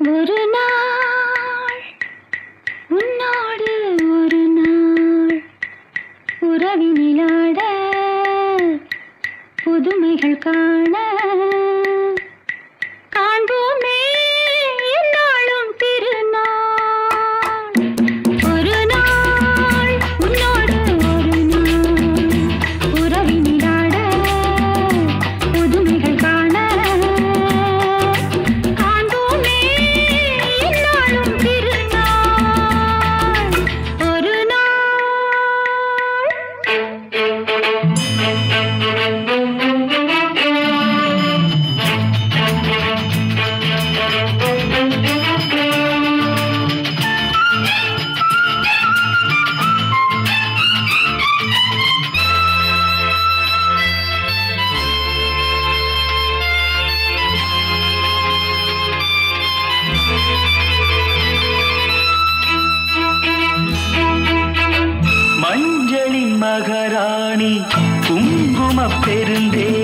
ஒரு நாள் உன்னோடு ஒரு நாள் உறவினிலாட புதுமைகள் கா தெரிந்தே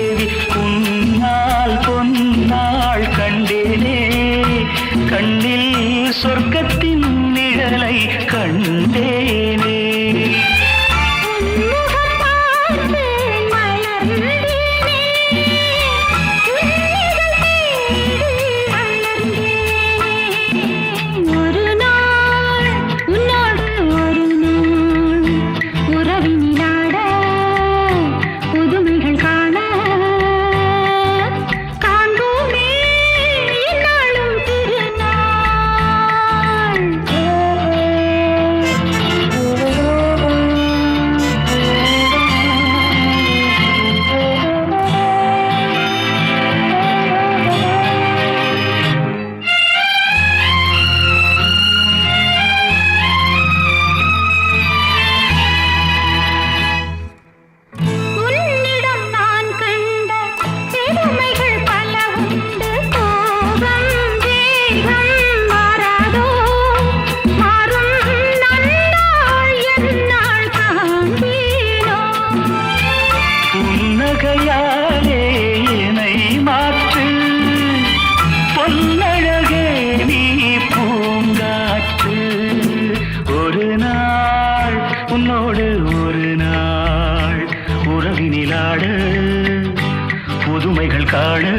மயிலாடு புதுமைகள் காடு.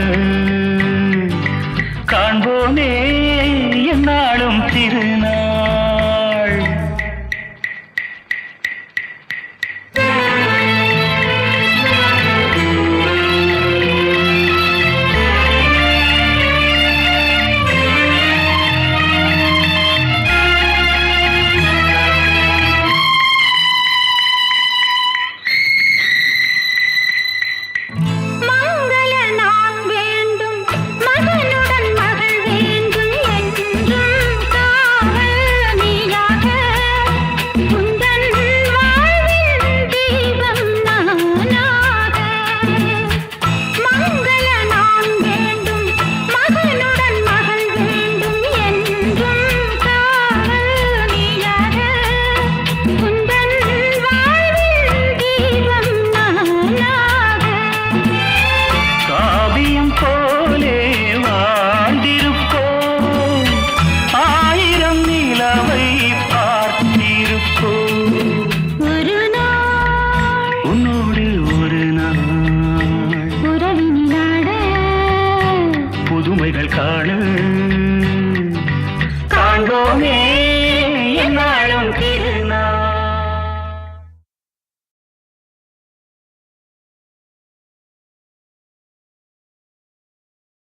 பொம்மைகள் காணும் காண்போமே.